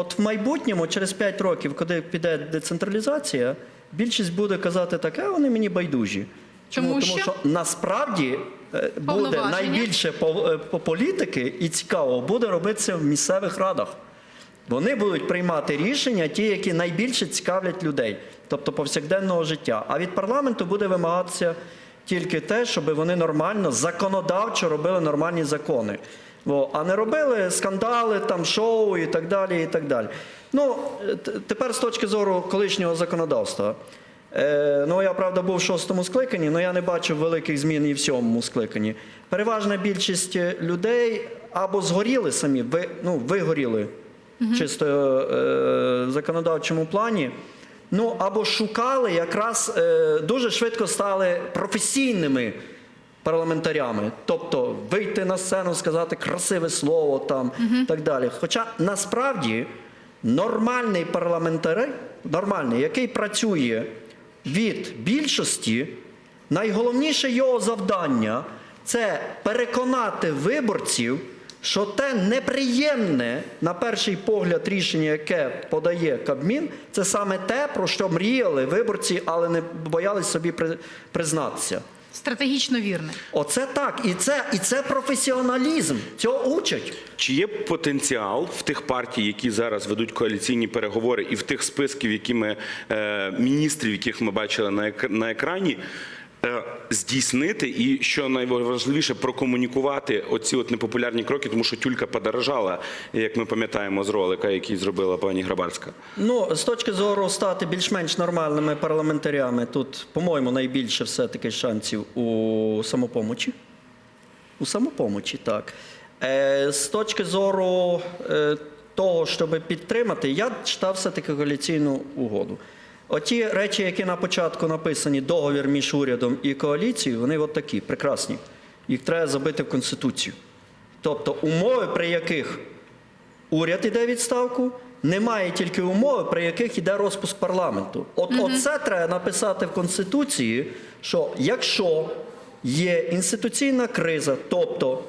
От в майбутньому, через 5 років, коли піде децентралізація, більшість буде казати так, а вони мені байдужі. Чому? Тому Тому що? що насправді е, буде найбільше е, по політики і цікаво буде робитися в місцевих радах. Вони будуть приймати рішення, ті, які найбільше цікавлять людей, тобто повсякденного життя. А від парламенту буде вимагатися тільки те, щоб вони нормально, законодавчо робили нормальні закони. А не робили скандали, там, шоу і так далі. і так далі. Ну, е, тепер з точки зору колишнього законодавства. Е, ну, я, правда, був в шостому скликанні, але я не бачив великих змін і в сьомому скликанні. Переважна більшість е, людей або згоріли самі, ви, ну, вигоріли чисто е, законодавчому плані. Ну, або шукали, якраз е, дуже швидко стали професійними парламентарями. Тобто вийти на сцену, сказати красиве слово там так далі. Хоча насправді нормальний парламентар, нормальний, який працює від більшості, найголовніше його завдання це переконати виборців, що те неприємне, на перший погляд, рішення, яке подає Кабмін, це саме те, про що мріяли виборці, але не боялись собі признатися. Стратегічно вірне. Оце так, і це, і це професіоналізм. Цього учать. Чи є потенціал в тих партій, які зараз ведуть коаліційні переговори, і в тих списків, які ми е, міністрів, яких ми бачили на, ек- на екрані, здійснити і що найважливіше прокомунікувати оці от непопулярні кроки, тому що тюлька подорожала, як ми пам'ятаємо з ролика, який зробила пані Грабарська. Ну, з точки зору стати більш-менш нормальними парламентарями, тут, по-моєму, найбільше все-таки шансів у самопомочі. У самопомочі, так. Е, з точки зору е, того, щоб підтримати, я читав все-таки коаліційну угоду. Оті речі, які на початку написані, договір між урядом і коаліцією, вони от такі, прекрасні. Їх треба забити в Конституцію. Тобто умови, при яких уряд іде відставку, немає тільки умови, при яких іде розпуск парламенту. От оце треба написати в Конституції, що якщо є інституційна криза, тобто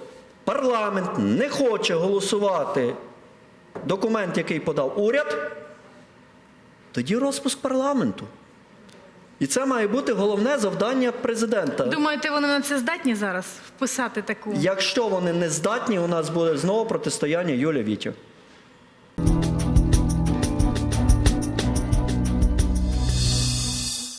парламент не хоче голосувати документ, який подав уряд, тоді розпуск парламенту. І це має бути головне завдання президента. Думаєте, вони на це здатні зараз вписати таку? Якщо вони не здатні, у нас буде знову протистояння Юля Вітя.